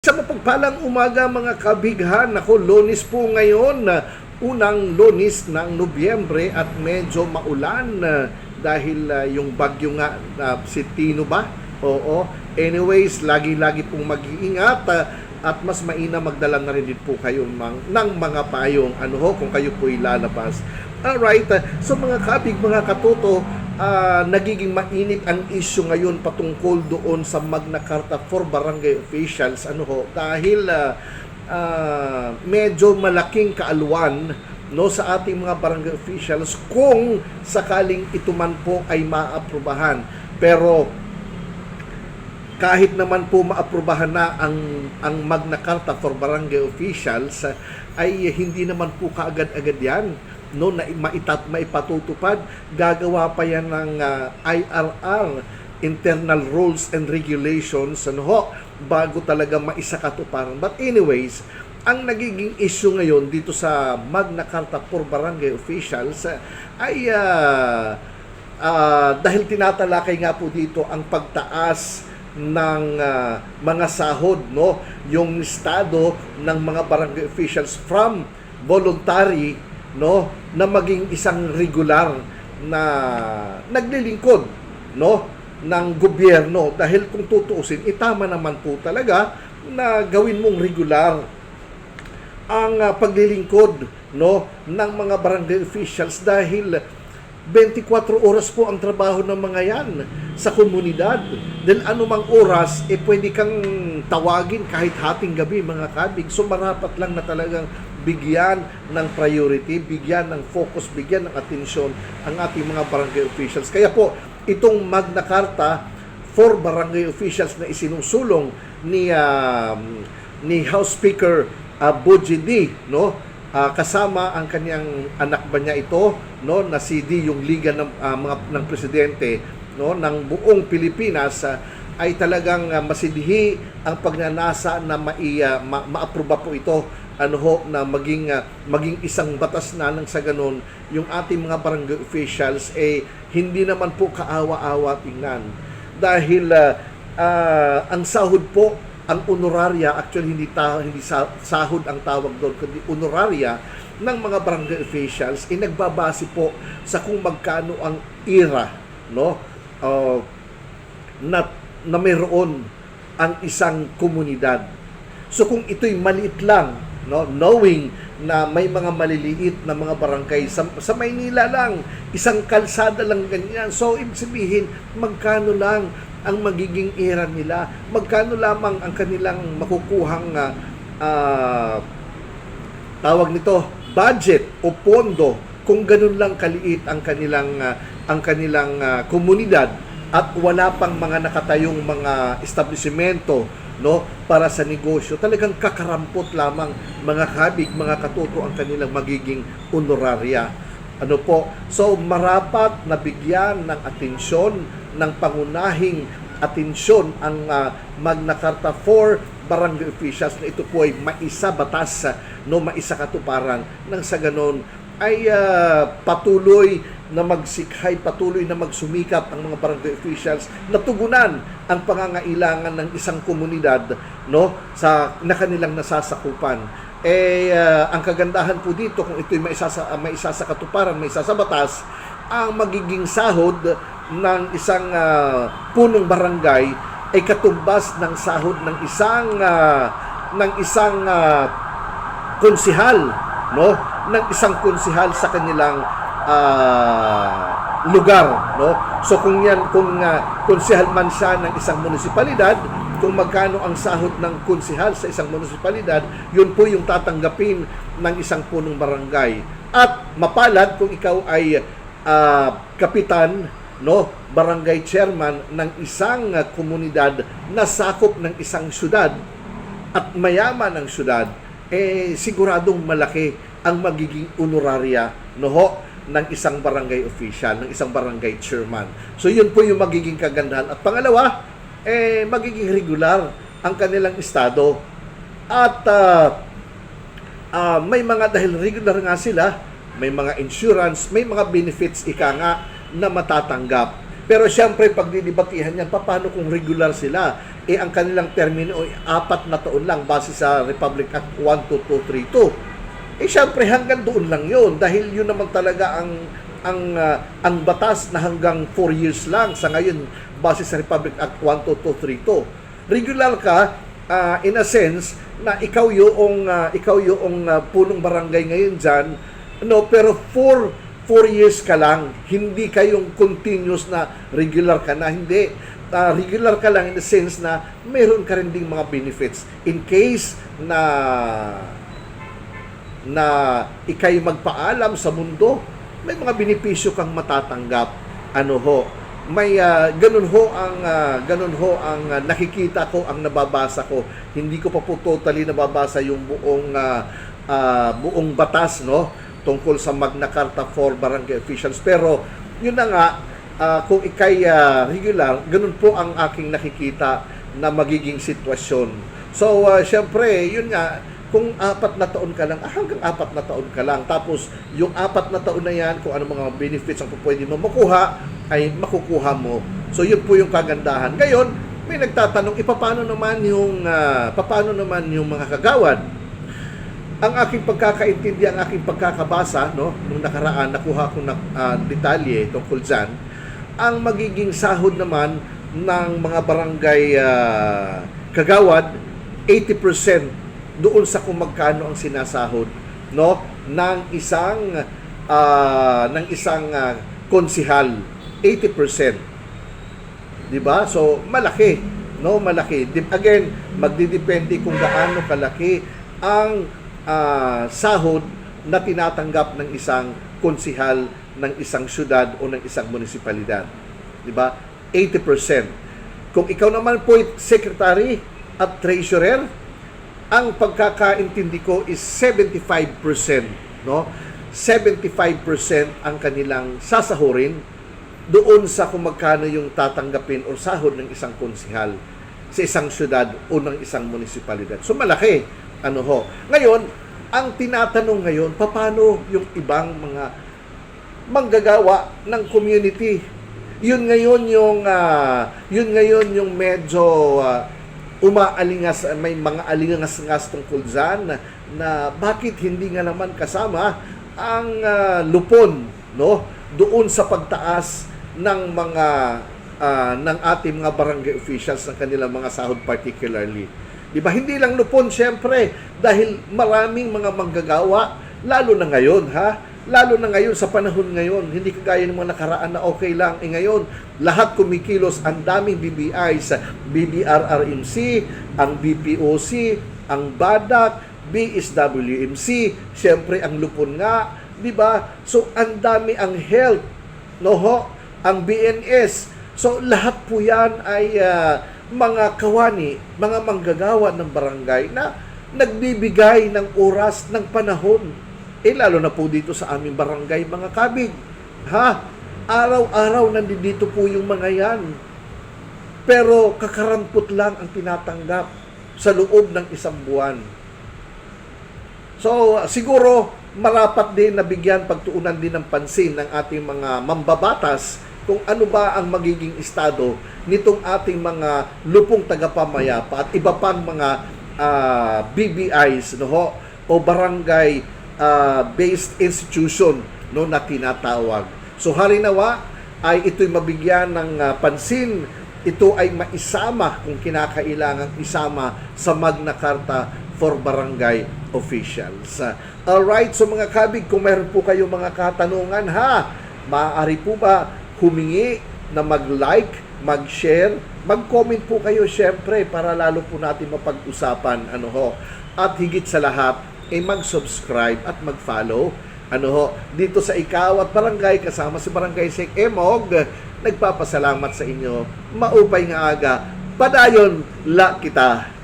Sa mapagpalang umaga mga kabighan, ako lonis po ngayon, na unang lonis ng Nobyembre at medyo maulan ah, dahil ah, yung bagyo nga ah, si Tino ba? Oo. Anyways, lagi-lagi pong mag-iingat at mas maina magdala na rin din po kayo mang, ng mga payong ano ho kung kayo po ilalabas. Alright, ah, so mga kabig, mga katuto, ah, nagiging mainit ang issue ngayon patungkol doon sa Magna Carta for barangay officials. Ano ho? Dahil ah, ah, medyo malaking kaalwan no sa ating mga barangay officials kung sakaling ito man po ay maaprubahan. Pero kahit naman po maaprubahan na ang ang Magna Carta for barangay officials ay hindi naman po kaagad-agad yan no na maitat maipatutupad gagawa pa yan ng ah, IRR internal rules and regulations ano ho bago talaga maisakatuparan. But anyways ang nagiging issue ngayon dito sa Magna Carta for barangay officials ay ah, Ah, dahil tinatalakay nga po dito ang pagtaas ng ah, mga sahod no yung estado ng mga barangay officials from voluntary no na maging isang regular na naglilingkod no ng gobyerno. Dahil kung tutuusin itama naman po talaga na gawin mong regular ang ah, paglilingkod no ng mga barangay officials dahil 24 oras po ang trabaho ng mga yan sa komunidad. Dahil anumang oras, eh pwede kang tawagin kahit hating gabi mga kabig. So marapat lang na talagang bigyan ng priority, bigyan ng focus, bigyan ng atensyon ang ating mga barangay officials. Kaya po, itong Magna Carta for barangay officials na isinusulong ni ah, ni House Speaker uh, Bujidi, no? Ah, kasama ang kanyang anak ba niya ito, no? Na CD yung liga ng ah, mga ng presidente, no? ng buong Pilipinas ah, ay talagang ah, masidhi ang pagnanasa na mai, ah, ma- maaproba po ito ano ho na maging ah, maging isang batas na nang sa ganun yung ating mga barangay officials eh hindi naman po kaawa-awa tingnan dahil ah, ah, ang sahod po ang honoraria actually hindi ta, hindi sa, sahod ang tawag doon kundi honoraria ng mga barangay officials ay nagbabase po sa kung magkano ang ira no? Uh, na na mayroon ang isang komunidad. So kung ito'y maliit lang no? Knowing na may mga maliliit na mga barangay sa, sa Maynila lang isang kalsada lang ganyan. So ibig sabihin magkano lang ang magiging era nila. Magkano lamang ang kanilang makukuhang ah, tawag nito budget o pondo kung ganun lang kaliit ang kanilang ah, ang kanilang ah, komunidad at wala pang mga nakatayong mga establishmento no para sa negosyo. Talagang kakarampot lamang mga kabig mga katuto ang kanilang magiging honoraria ano po? So marapat na bigyan ng atensyon ng pangunahing atensyon ang ah, Magna Carta for barangay officials na ito po ay maisa batas ah, no maisa katuparan nang sa ganon ay ah, patuloy na magsikhay, patuloy na magsumikap ang mga barangay officials na tugunan ang pangangailangan ng isang komunidad no sa na kanilang nasasakupan. Eh ah, ang kagandahan po dito kung ito'y may isa sa may isa sa katuparan, may isa sa batas, ang magiging sahod ng isang ah, punong barangay ay katumbas ng sahod ng isang ah, ng isang ah, konsihal no? Ng isang konsihal sa kanilang ah, lugar no? So kung yan kung ah, konsihal man siya ng isang munisipalidad kung magkano ang sahod ng konsihal sa isang munisipalidad yun po yung tatanggapin ng isang punong barangay. At mapalad kung ikaw ay ah, kapitan no barangay chairman ng isang ah, komunidad na sakop ng isang syudad at mayaman ang syudad, eh siguradong malaki ang magiging honoraria no ho, ng isang barangay official, ng isang barangay chairman. So yun po yung magiging kagandahan. At pangalawa, eh magiging regular ang kanilang estado. At ah, ah, may mga dahil regular nga sila, may mga insurance, may mga benefits ika nga na matatanggap. Pero siyempre, pag didibatihan yan, paano kung regular sila? Eh, ang kanilang termino ay apat na taon lang base sa Republic Act 12232. Eh, siyempre, hanggang doon lang yun. Dahil yun naman talaga ang ang ah, ang batas na hanggang 4 years lang sa ngayon base sa Republic Act 12232. Regular ka ah, in a sense na ikaw yung ah, ikaw yung ah, punong barangay ngayon diyan no pero for 4 years ka lang hindi kayong continuous na regular ka na hindi Ah, regular ka lang in the sense na meron ka rin ding mga benefits in case na na ikay magpaalam sa mundo, may mga benepisyo kang matatanggap. Ano ho? May ah, ganun ho ang ah, ganun ho ang ah, nakikita ko, ang nababasa ko. Hindi ko pa po totally nababasa yung buong ah, ah, buong batas no tungkol sa Magna Carta for barangay officials. Pero yun na nga ah, kung ikay ah, regular, ganun po ang aking nakikita na magiging sitwasyon. So, uh, syempre, yun nga, kung apat na taon ka lang, hanggang apat na taon ka lang. Tapos, yung apat na taon na yan, kung ano mga benefits ang pwede mo makuha, ay makukuha mo. So, yun po yung kagandahan. Ngayon, may nagtatanong, ipapano naman yung, uh, paano naman yung mga kagawad? Ang aking pagkakaintindi, ang aking pagkakabasa, no, nung nakaraan, nakuha ko na ah, detalye tungkol dyan, ang magiging sahod naman ng mga barangay ah, kagawad, 80% doon sa kung magkano ang sinasahod no ng isang ah, ng isang ah, konsihal 80% 'di ba? So malaki no malaki. Again magdidepende kung gaano kalaki ang ah, sahod na tinatanggap ng isang konsihal ng isang syudad o ng isang munisipalidad 'di ba 80% kung ikaw naman po secretary at treasurer ang pagkakaintindi ko is 75%, no? 75% ang kanilang sasahurin doon sa kung magkano yung tatanggapin o sahod ng isang konsihal sa isang syudad o ng isang munisipalidad. So malaki, ano ho. Ngayon, ang tinatanong ngayon, paano yung ibang mga manggagawa ng community? Yun ngayon yung ah, yun ngayon yung medyo ah, umaalingas may mga alingas-ngas tungkol dyan na, na bakit hindi nga naman kasama ang ah, lupon no doon sa pagtaas ng mga ah, ng ating mga barangay officials ng kanilang mga sahod particularly. 'Di ba? Hindi lang lupon syempre dahil maraming mga manggagawa lalo na ngayon ha lalo na ngayon sa panahon ngayon, hindi kagaya ng mga nakaraan na okay lang. Eh ngayon, lahat kumikilos, ang daming BBI sa BBRRMC, ang BPOC, ang BADAC, BSWMC, syempre ang lupon nga, di ba? So, ang dami ang health, no ho? Ang BNS. So, lahat po yan ay ah, mga kawani, mga manggagawa ng barangay na nagbibigay ng oras, ng panahon eh lalo na po dito sa aming barangay, mga kabig. Ha? Araw-araw nandito po yung mga yan. Pero kakarampot lang ang tinatanggap sa loob ng isang buwan. So, siguro marapat din na bigyan pagtuunan din ng pansin ng ating mga mambabatas kung ano ba ang magiging estado nitong ating mga lupong tagapamayapa at iba pang mga ah, BBIs no ho, o barangay uh, based institution no na tinatawag. So halinawa ay ito'y mabigyan ng uh, pansin, ito ay maisama kung kinakailangan isama sa Magna Carta for Barangay Officials. Uh, alright, so mga kabig, kung meron po kayo mga katanungan ha, maaari po ba humingi na mag-like, mag-share, mag-comment po kayo syempre para lalo po natin mapag-usapan ano ho. At higit sa lahat, ay mag-subscribe at mag-follow. Ano ho, dito sa Ikaw at Barangay kasama si Barangay Sek Emog, nagpapasalamat sa inyo. Maupay nga aga, padayon la kita.